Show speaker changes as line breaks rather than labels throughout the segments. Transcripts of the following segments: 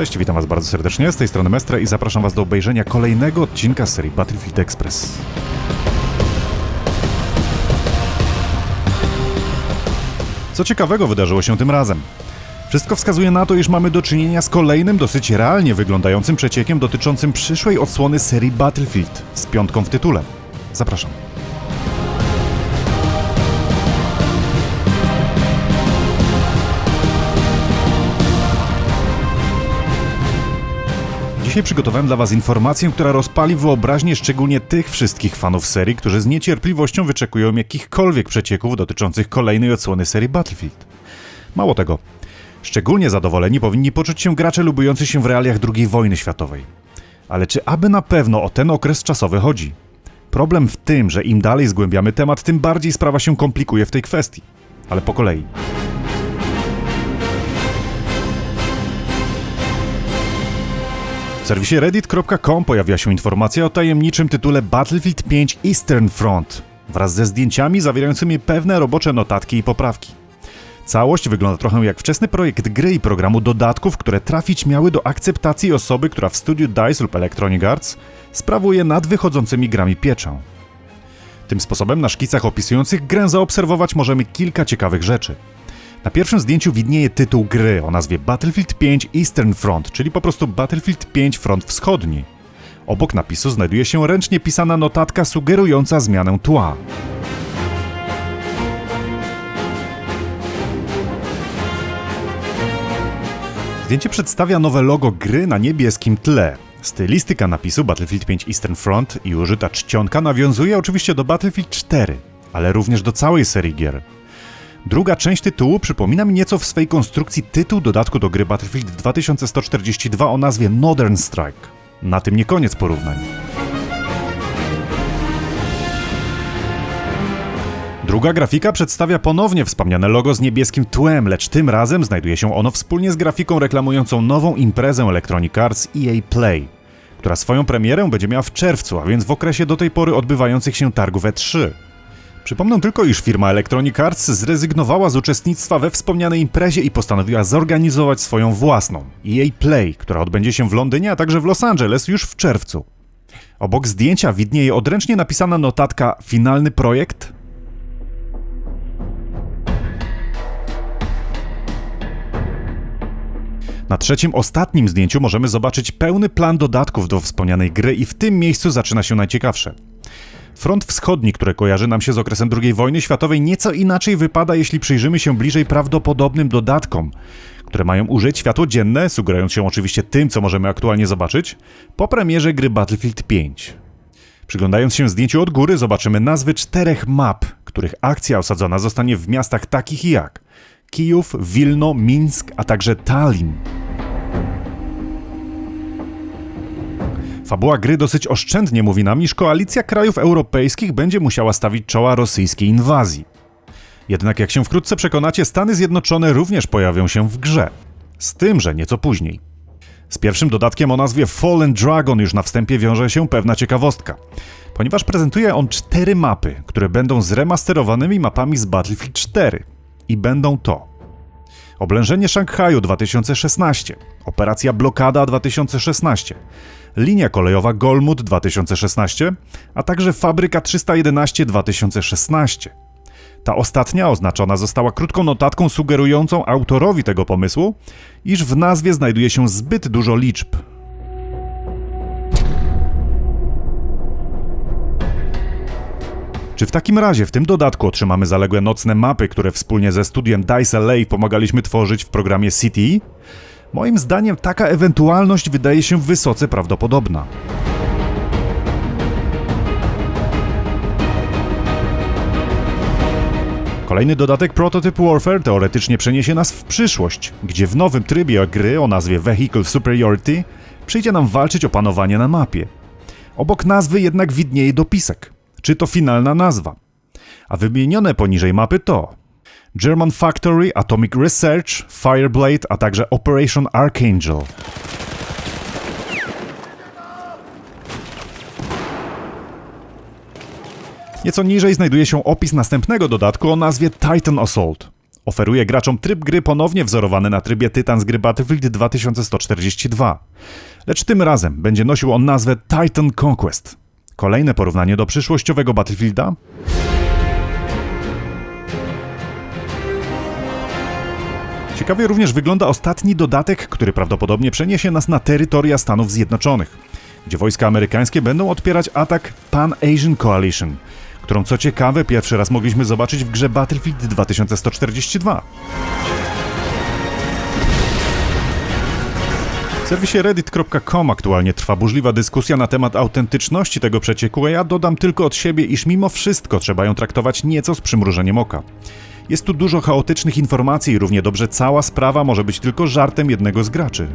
Cześć, witam Was bardzo serdecznie. Z tej strony Mestra i zapraszam Was do obejrzenia kolejnego odcinka serii Battlefield Express. Co ciekawego wydarzyło się tym razem? Wszystko wskazuje na to, iż mamy do czynienia z kolejnym dosyć realnie wyglądającym przeciekiem dotyczącym przyszłej odsłony serii Battlefield z piątką w tytule. Zapraszam. Dzisiaj przygotowałem dla Was informację, która rozpali wyobraźnię szczególnie tych wszystkich fanów serii, którzy z niecierpliwością wyczekują jakichkolwiek przecieków dotyczących kolejnej odsłony serii Battlefield. Mało tego, szczególnie zadowoleni powinni poczuć się gracze lubujący się w realiach II wojny światowej. Ale czy aby na pewno o ten okres czasowy chodzi? Problem w tym, że im dalej zgłębiamy temat, tym bardziej sprawa się komplikuje w tej kwestii. Ale po kolei. Serwisie reddit.com pojawiła się informacja o tajemniczym tytule Battlefield 5 Eastern Front wraz ze zdjęciami zawierającymi pewne robocze notatki i poprawki. Całość wygląda trochę jak wczesny projekt gry i programu dodatków, które trafić miały do akceptacji osoby, która w studiu DICE lub Electronic Arts sprawuje nad wychodzącymi grami pieczę. Tym sposobem na szkicach opisujących grę zaobserwować możemy kilka ciekawych rzeczy. Na pierwszym zdjęciu widnieje tytuł gry o nazwie Battlefield 5 Eastern Front, czyli po prostu Battlefield 5 Front Wschodni. Obok napisu znajduje się ręcznie pisana notatka sugerująca zmianę tła. Zdjęcie przedstawia nowe logo gry na niebieskim tle. Stylistyka napisu Battlefield 5 Eastern Front i użyta czcionka nawiązuje oczywiście do Battlefield 4, ale również do całej serii gier. Druga część tytułu przypomina mi nieco w swej konstrukcji tytuł dodatku do gry Battlefield 2142 o nazwie Northern Strike. Na tym nie koniec porównań. Druga grafika przedstawia ponownie wspomniane logo z niebieskim tłem, lecz tym razem znajduje się ono wspólnie z grafiką reklamującą nową imprezę Electronic Arts EA Play, która swoją premierę będzie miała w czerwcu, a więc w okresie do tej pory odbywających się targów E3. Przypomnę tylko, iż firma Electronic Arts zrezygnowała z uczestnictwa we wspomnianej imprezie i postanowiła zorganizować swoją własną, EA Play, która odbędzie się w Londynie, a także w Los Angeles już w czerwcu. Obok zdjęcia widnieje odręcznie napisana notatka Finalny projekt Na trzecim, ostatnim zdjęciu możemy zobaczyć pełny plan dodatków do wspomnianej gry i w tym miejscu zaczyna się najciekawsze. Front wschodni, który kojarzy nam się z okresem II wojny światowej, nieco inaczej wypada, jeśli przyjrzymy się bliżej prawdopodobnym dodatkom, które mają użyć światło dzienne, sugerując się oczywiście tym, co możemy aktualnie zobaczyć, po premierze gry Battlefield 5. Przyglądając się zdjęciu od góry, zobaczymy nazwy czterech map, których akcja osadzona zostanie w miastach takich jak Kijów, Wilno, Mińsk, a także Tallinn. Fabuła gry dosyć oszczędnie mówi nam, iż koalicja krajów europejskich będzie musiała stawić czoła rosyjskiej inwazji. Jednak jak się wkrótce przekonacie, Stany Zjednoczone również pojawią się w grze. Z tym, że nieco później. Z pierwszym dodatkiem o nazwie Fallen Dragon już na wstępie wiąże się pewna ciekawostka, ponieważ prezentuje on cztery mapy, które będą zremasterowanymi mapami z Battlefield 4. I będą to Oblężenie Szanghaju 2016, Operacja Blokada 2016, Linia kolejowa Golmud 2016, a także Fabryka 311 2016. Ta ostatnia oznaczona została krótką notatką sugerującą autorowi tego pomysłu, iż w nazwie znajduje się zbyt dużo liczb. Czy w takim razie w tym dodatku otrzymamy zaległe nocne mapy, które wspólnie ze studiem DICE LA pomagaliśmy tworzyć w programie City? Moim zdaniem taka ewentualność wydaje się wysoce prawdopodobna. Kolejny dodatek Prototype Warfare teoretycznie przeniesie nas w przyszłość, gdzie w nowym trybie gry o nazwie Vehicle Superiority przyjdzie nam walczyć o panowanie na mapie. Obok nazwy jednak widnieje dopisek. Czy to finalna nazwa? A wymienione poniżej mapy to German Factory, Atomic Research, Fireblade, a także Operation Archangel. Nieco niżej znajduje się opis następnego dodatku o nazwie Titan Assault. Oferuje graczom tryb gry ponownie wzorowany na trybie Tytan z gry Battlefield 2142. Lecz tym razem będzie nosił on nazwę Titan Conquest. Kolejne porównanie do przyszłościowego Battlefielda? Ciekawie również wygląda ostatni dodatek, który prawdopodobnie przeniesie nas na terytoria Stanów Zjednoczonych, gdzie wojska amerykańskie będą odpierać atak Pan-Asian Coalition, którą co ciekawe pierwszy raz mogliśmy zobaczyć w grze Battlefield 2142. serwisie reddit.com aktualnie trwa burzliwa dyskusja na temat autentyczności tego przecieku, a ja dodam tylko od siebie, iż mimo wszystko trzeba ją traktować nieco z przymrużeniem oka. Jest tu dużo chaotycznych informacji i równie dobrze cała sprawa może być tylko żartem jednego z graczy.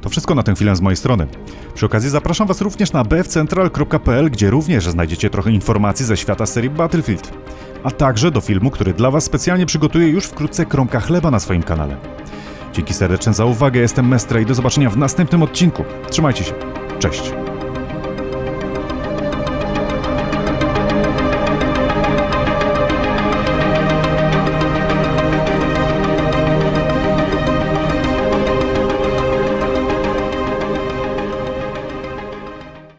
To wszystko na tę chwilę z mojej strony. Przy okazji zapraszam Was również na bfcentral.pl, gdzie również znajdziecie trochę informacji ze świata serii Battlefield, a także do filmu, który dla Was specjalnie przygotuję już wkrótce kromka chleba na swoim kanale. Dzięki serdeczne za uwagę, jestem Mestre i do zobaczenia w następnym odcinku. Trzymajcie się. Cześć.